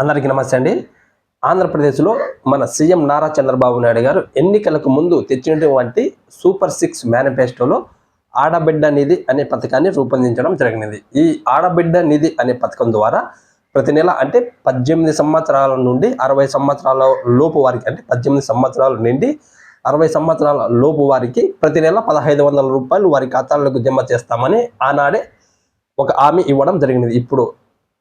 అందరికీ నమస్తే అండి. ఆంధ్రప్రదేశ్లో మన సీఎం నారా చంద్రబాబు నాయుడు గారు ఎన్నికలకు ముందు తెచ్చినటువంటి సూపర్ సిక్స్ మేనిఫెస్టోలో ఆడబిడ్డ నిధి అనే పథకాన్ని రూపొందించడం జరిగినది. ఈ ఆడబిడ్డ నిధి అనే పథకం ద్వారా ప్రతి నెల అంటే పద్దెనిమిది సంవత్సరాల నుండి అరవై సంవత్సరాల లోపు వారికి అంటే పద్దెనిమిది సంవత్సరాల నుండి అరవై సంవత్సరాల లోపు వారికి ప్రతి నెల పదహైదు వందల రూపాయలు వారి ఖాతాలకు జమ చేస్తామని ఆనాడే ఒక హామీ ఇవ్వడం జరిగినది. ఇప్పుడు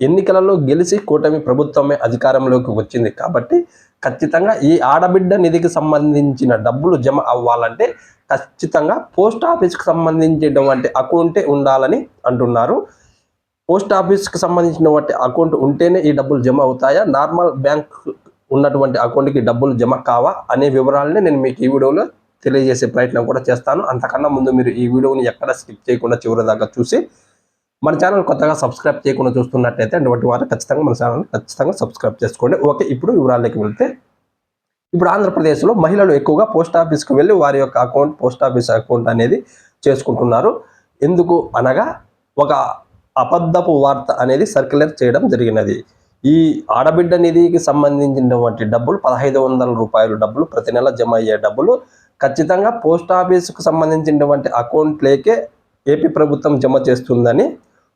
ఎన్నికలలో గెలిచి కూటమి ప్రభుత్వమే అధికారంలోకి వచ్చింది కాబట్టి ఖచ్చితంగా ఈ ఆడబిడ్డ నిధికి సంబంధించిన డబ్బులు జమ అవ్వాలంటే ఖచ్చితంగా పోస్ట్ ఆఫీస్కి సంబంధించినటువంటి అకౌంటే ఉండాలని అంటున్నారు. పోస్ట్ ఆఫీస్కి సంబంధించినటువంటి అకౌంట్ ఉంటేనే ఈ డబ్బులు జమ అవుతాయా? నార్మల్ బ్యాంక్ ఉన్నటువంటి అకౌంట్కి డబ్బులు జమ కావా? అనే వివరాలని నేను మీకు ఈ వీడియోలో తెలియజేసే ప్రయత్నం కూడా చేస్తాను. అంతకన్నా ముందు మీరు ఈ వీడియోని ఎక్కడ స్కిప్ చేయకుండా చివరి దాకా చూసి మన ఛానల్ కొత్తగా సబ్స్క్రైబ్ చేయకుండా చూస్తున్నట్టయితే అటువంటి వారు ఖచ్చితంగా మన ఛానల్ ఖచ్చితంగా సబ్స్క్రైబ్ చేసుకోండి. ఓకే ఇప్పుడు వివరాల్లోకి వెళ్తే ఇప్పుడు ఆంధ్రప్రదేశ్లో మహిళలు ఎక్కువగా పోస్ట్ ఆఫీస్కి వెళ్ళి వారి యొక్క అకౌంట్ పోస్ట్ ఆఫీస్ అకౌంట్ అనేది చేసుకుంటున్నారు. ఎందుకు అనగా ఒక అబద్ధపు వార్త అనేది సర్క్యులర్ చేయడం జరిగినది. ఈ ఆడబిడ్డ నిధికి సంబంధించినటువంటి డబ్బులు పదహైదు వందల రూపాయలు డబ్బులు ప్రతి నెల జమ అయ్యే డబ్బులు ఖచ్చితంగా పోస్ట్ ఆఫీస్కు సంబంధించినటువంటి అకౌంట్లేకే ఏపీ ప్రభుత్వం జమ చేస్తుందని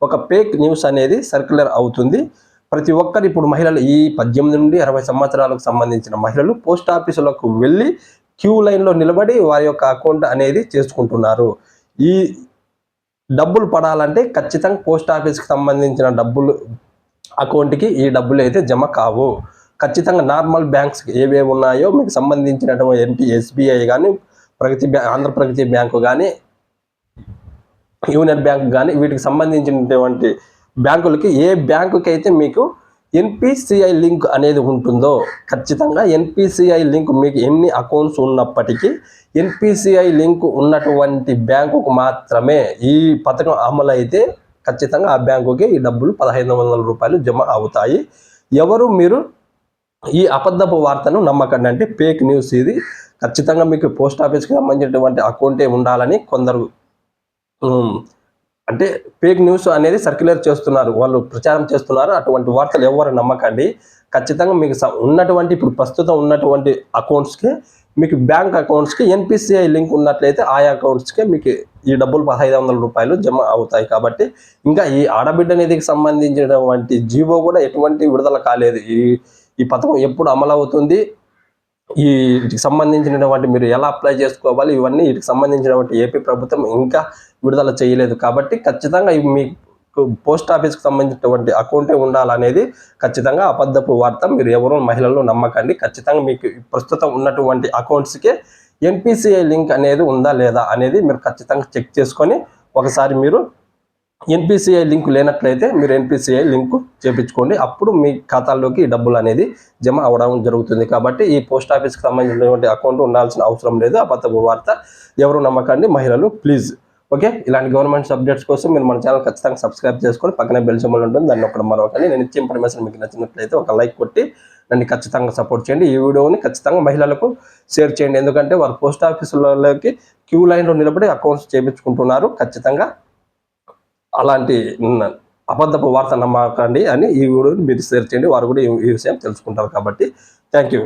ఒక ఫేక్ న్యూస్ అనేది సర్క్యులర్ అవుతుంది. ప్రతి ఒక్కరు ఇప్పుడు మహిళలు ఈ పద్దెనిమిది నుండి అరవై సంవత్సరాలకు సంబంధించిన మహిళలు పోస్ట్ ఆఫీసులకు వెళ్ళి క్యూ లైన్లో నిలబడి వారి యొక్క అకౌంట్ అనేది చేసుకుంటున్నారు. ఈ డబ్బులు పడాలంటే ఖచ్చితంగా పోస్ట్ ఆఫీస్కి సంబంధించిన డబ్బులు అకౌంట్కి ఈ డబ్బులు అయితే జమ కావు. ఖచ్చితంగా నార్మల్ బ్యాంక్స్ ఏవేవి ఉన్నాయో మీకు సంబంధించినటువంటి ఎన్టీ ఎస్బీఐ కానీ ప్రగతి బ్యా ఆంధ్రప్రగతి బ్యాంకు కానీ యూనియన్ బ్యాంక్ కానీ వీటికి సంబంధించినటువంటి బ్యాంకులకి ఏ బ్యాంకుకి అయితే మీకు ఎన్పిసిఐ లింక్ అనేది ఉంటుందో ఖచ్చితంగా ఎన్పిసిఐ లింక్ మీకు ఎన్ని అకౌంట్స్ ఉన్నప్పటికీ ఎన్పిసిఐ లింక్ ఉన్నటువంటి బ్యాంకుకు మాత్రమే ఈ పథకం అమలు అయితే ఖచ్చితంగా ఆ బ్యాంకుకి ఈ డబ్బులు పదహైదు వందల రూపాయలు జమ అవుతాయి. ఎవరు మీరు ఈ అబద్ధపు వార్తను నమ్మకండి అంటే ఫేక్ న్యూస్ ఇది. ఖచ్చితంగా మీకు పోస్ట్ ఆఫీస్కి సంబంధించినటువంటి అకౌంటే ఉండాలని కొందరు అంటే ఫేక్ న్యూస్ అనేది సర్క్యులేట్ చేస్తున్నారు వాళ్ళు ప్రచారం చేస్తున్నారు అటువంటి వార్తలు ఎవరు నమ్మకండి. ఖచ్చితంగా మీకు ఉన్నటువంటి ఇప్పుడు ప్రస్తుతం ఉన్నటువంటి అకౌంట్స్కి మీకు బ్యాంక్ అకౌంట్స్కి ఎన్పిసిఐ లింక్ ఉన్నట్లయితే ఆయా అకౌంట్స్కి మీకు ఈ డబ్బులు పదహైదు వందల రూపాయలు జమ అవుతాయి కాబట్టి ఇంకా ఈ ఆడబిడ్డ నిధికి సంబంధించినటువంటి జీవో కూడా ఎటువంటి విడుదల కాలేదు. ఈ ఈ పథకం ఎప్పుడు అమలు అవుతుంది వీటికి సంబంధించినటువంటి మీరు ఎలా అప్లై చేసుకోవాలి ఇవన్నీ వీటికి సంబంధించినటువంటి ఏపీ ప్రభుత్వం ఇంకా విడుదల చేయలేదు. కాబట్టి ఖచ్చితంగా ఇవి మీకు పోస్ట్ ఆఫీస్కి సంబంధించినటువంటి అకౌంటే ఉండాలనేది ఖచ్చితంగా అబద్ధపు వార్త మీరు ఎవరు మహిళలు నమ్మకండి. ఖచ్చితంగా మీకు ప్రస్తుతం ఉన్నటువంటి అకౌంట్స్కి ఎన్పిసిఐ లింక్ అనేది ఉందా లేదా అనేది మీరు ఖచ్చితంగా చెక్ చేసుకొని ఒకసారి మీరు ఎన్పిసిఐ లింక్ లేనట్లయితే మీరు ఎన్పిసిఐ లింక్ చేపించుకోండి. అప్పుడు మీ ఖాతాల్లోకి డబ్బులు అనేది జమ అవ్వడం జరుగుతుంది. కాబట్టి ఈ పోస్ట్ ఆఫీస్కి సంబంధించినటువంటి అకౌంట్ ఉండాల్సిన అవసరం లేదు. అబద్ధపు వార్త ఎవరు నమ్మకండి మహిళలు ప్లీజ్ ఓకే ఇలాంటి గవర్నమెంట్ సబ్జెక్ట్స్ కోసం మీరు మన ఛానల్ ఖచ్చితంగా సబ్స్క్రైబ్ చేసుకొని పక్కనే బెల్ సింబల్ ఉంటుంది. దాన్ని ఒకటి మరొకటి నేను ఇచ్చే ఇన్ఫర్మేషన్ మీకు నచ్చినట్లయితే ఒక లైక్ కొట్టి నన్ను ఖచ్చితంగా సపోర్ట్ చేయండి. ఈ వీడియోని ఖచ్చితంగా మహిళలకు షేర్ చేయండి. ఎందుకంటే వారు పోస్ట్ ఆఫీసులలోకి క్యూ లైన్లో నిలబడి అకౌంట్స్ చేయించుకుంటున్నారు ఖచ్చితంగా అలాంటి అబద్ధపు వార్త నమ్మకండి అని ఈ వీడియోని మీరు షేర్ చేయండి. వారు కూడా ఈ విషయం తెలుసుకుంటారు కాబట్టి థ్యాంక్ యూ.